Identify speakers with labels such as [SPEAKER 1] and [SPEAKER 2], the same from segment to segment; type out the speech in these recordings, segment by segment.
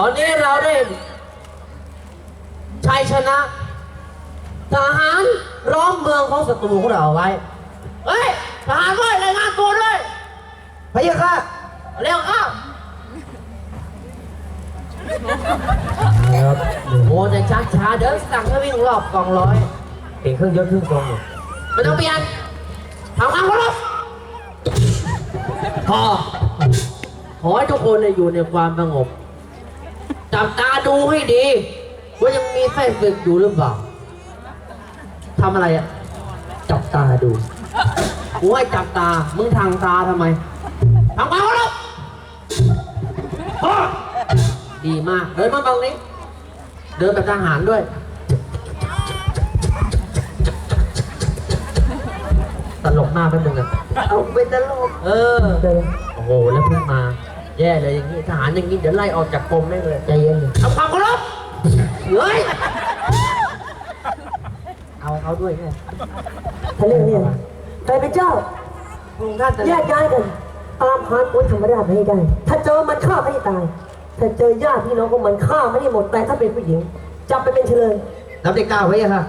[SPEAKER 1] ตอนนี้เราได้ชัยชนะ ทหารล้อมเมืองของศัตรูของเราเอาไว้ เฮ้ย ทหารเว้ยรายงานตัวด้วย
[SPEAKER 2] พะยะค่ะ
[SPEAKER 1] เร็วเข้า
[SPEAKER 2] ครับ
[SPEAKER 1] โอ้แต่ช้าช้าๆเดี๋ยวสั่งให้วิ่งรอบกองร้อย
[SPEAKER 2] เก่งเครื่องยศเครื่องทรงอยู่
[SPEAKER 1] ไม่ต้องเปลี่ยนทำงานเคารพพอ ขอให้ทุกคนเนี่ยอยู่ในความสงบ จับตาดูให้ดี ว่ายังมีไส้ศึกอยู่หรือเปล่าทำอะไรอะ
[SPEAKER 2] จับตาดู
[SPEAKER 1] กูให้จับตา มึงทางตาทำไมทำความเคารพพอดีมาก เดินมาตรงนี้ เดินแบบทหารด้วย
[SPEAKER 2] ตลกมากแป๊บนึงอะ
[SPEAKER 1] เอาเป็นตลก เออ โอ้โห แล้วเพิ่งมา แย่เลยอย่างนี้ทหารอย่างนี้เดี๋ยวไล่ออกจากกรมได้เลย
[SPEAKER 2] ใจเย็นดิ
[SPEAKER 1] ทำความเคารพเฮ้ยเอาเขาด้วยไง
[SPEAKER 3] ทะเลเนี่ยใครเป็นเจ้า
[SPEAKER 1] พระองค์ท่านจะ
[SPEAKER 3] แยกย้ายกันตามหาคนธรรมราชไม่ให้ได้ ถ้าเจอมันฆ่าไม่ให้ตาย ถ้าเจอญาติพี่น้องของมันฆ่าไม่ให้หมดแต่ถ้าเป็นผู้หญิงจับไปเป็นเฉลย
[SPEAKER 2] นับเลขเก้าพะยะค่ะ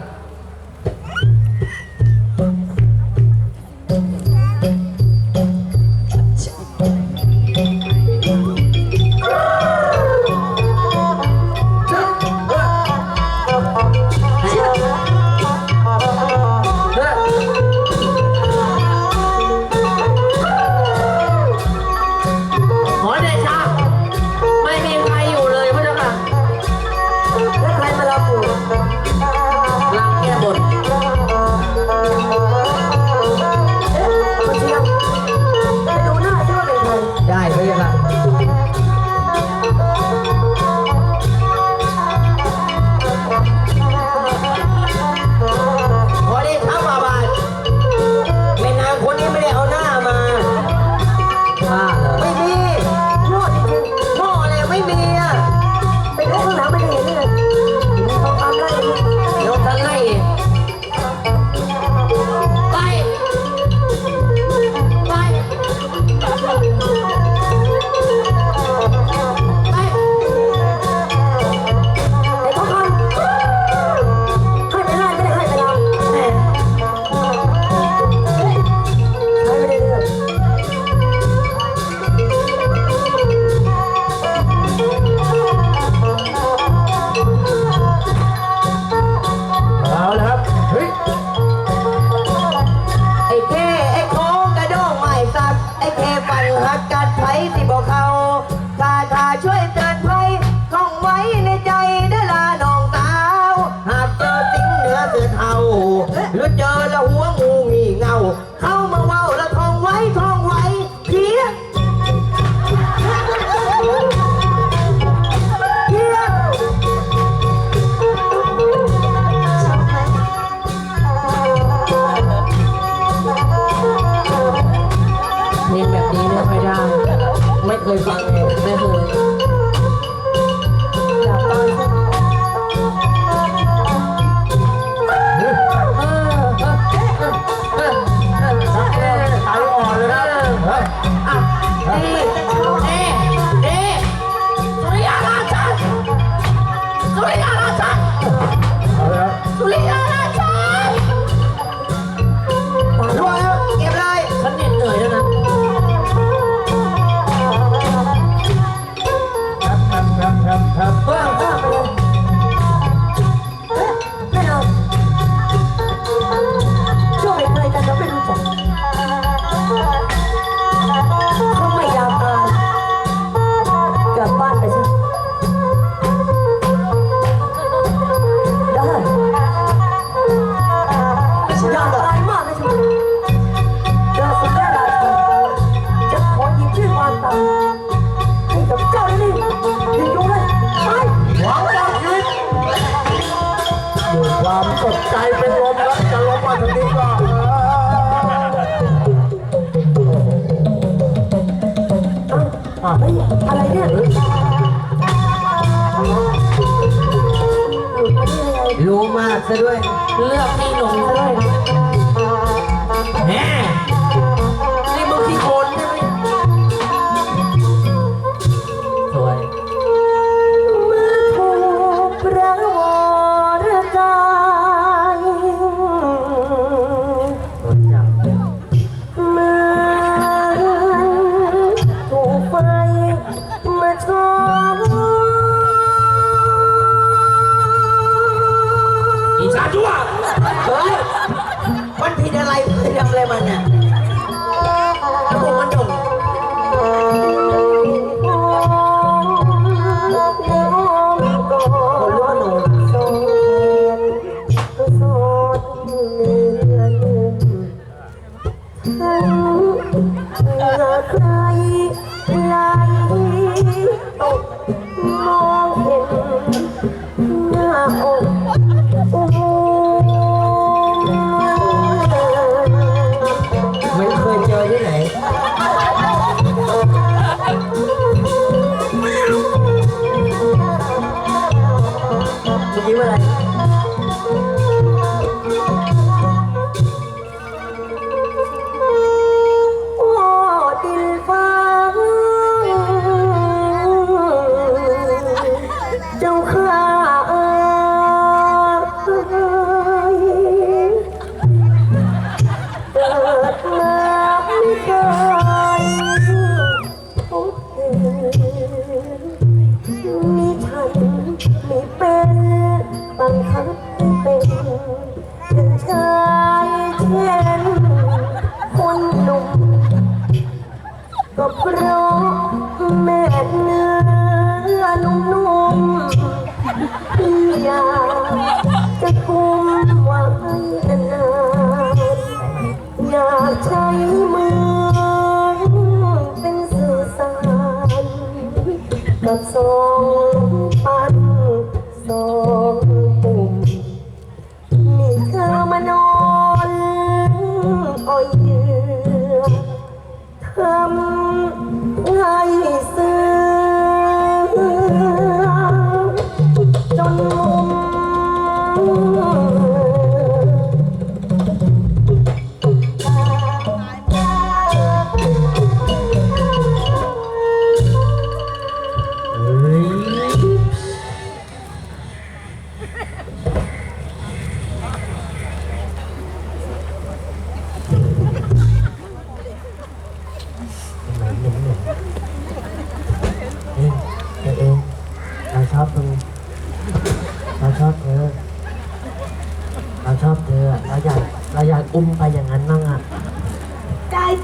[SPEAKER 1] อ้า
[SPEAKER 3] เฮ้
[SPEAKER 2] ย
[SPEAKER 4] อะไรเนี่
[SPEAKER 1] ย
[SPEAKER 3] ห
[SPEAKER 2] ลุ
[SPEAKER 1] ด
[SPEAKER 3] มาได้ยังไงรู้มา
[SPEAKER 4] กซะด้วย
[SPEAKER 1] เลือกที่หลงซะด้วย แหม
[SPEAKER 4] เมื่
[SPEAKER 3] อกี้ ก็
[SPEAKER 4] เพ
[SPEAKER 3] ราะแม่เนื้อนุ่มๆที่อยากจะคุมไว้นานๆอยากใช้มือเป็นสื่อสารกับสอง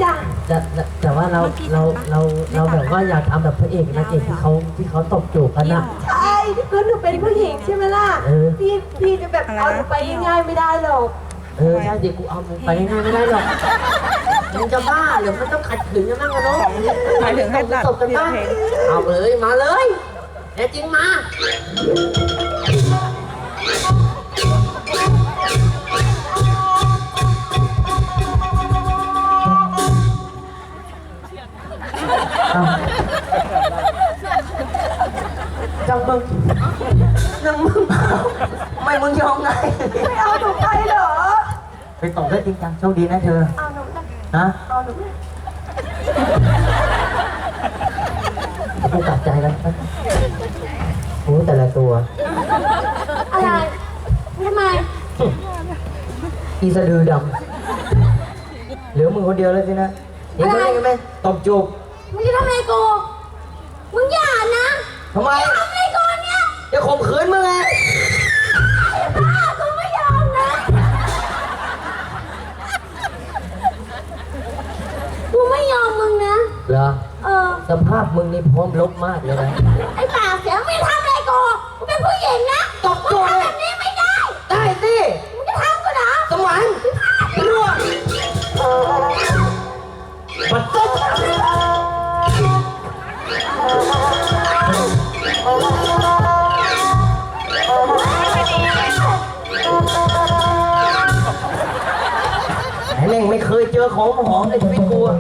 [SPEAKER 3] จ้ะ แต่แต่แต่ว่าเราเราเราเราแบบว่าอยากทำแบบพระเอกนางเอกที่เขาที่เขาตบจูบกันอะ
[SPEAKER 5] ใช่ก็หนูเป็นผู้หญิงใช่ไหมล่ะ
[SPEAKER 3] เออ
[SPEAKER 5] พี่พี่จะแบบเอาหนูไปง่ายๆไม่ได้หรอก
[SPEAKER 3] เออใช่เดี๋ยวกูเอามึงไปง่ายๆไม่ได้หรอกมึงจะบ้าหรือมันต้องขัดขืนกันบ้างกันเนาะ
[SPEAKER 6] หมายถึงให้ตัด
[SPEAKER 3] ตบกันบ้าง
[SPEAKER 6] เพลง
[SPEAKER 3] เอาเลยมาเลยแน่จริงมา
[SPEAKER 4] จังมึงจังมึงไม่มึงยอมไง
[SPEAKER 5] ไม่เอาหนูไปเหรอ
[SPEAKER 3] ไปตบได้จริงจังโชคดีนะเธอ
[SPEAKER 5] เอาหนูไป
[SPEAKER 3] ฮะ
[SPEAKER 5] เอาหนูไป
[SPEAKER 3] ต้องตัดใจแล้วโอ้แต่ละตัว
[SPEAKER 5] อะไรทำไม
[SPEAKER 3] อีสะดือดำเหลือมึงคนเดียวแล้วสินะเห็นเขาเรียกกันไหมตบจูบ
[SPEAKER 5] มึงจะทำอะไรกูมึงอย่านะ
[SPEAKER 3] ทำไม
[SPEAKER 5] ทำอะไรกูเนี่ย
[SPEAKER 3] จะข่มขืนมึงไง
[SPEAKER 5] ป้ากูไม่ยอมนะกูไม่ยอมมึงนะ
[SPEAKER 3] เหรอ
[SPEAKER 5] เออ
[SPEAKER 3] สภาพมึงนี่พร้อมลบมากเลยนะ
[SPEAKER 5] ไอ้
[SPEAKER 3] ไหนเล่งไม่เคยเจอของหอมในชีวิตกูอะ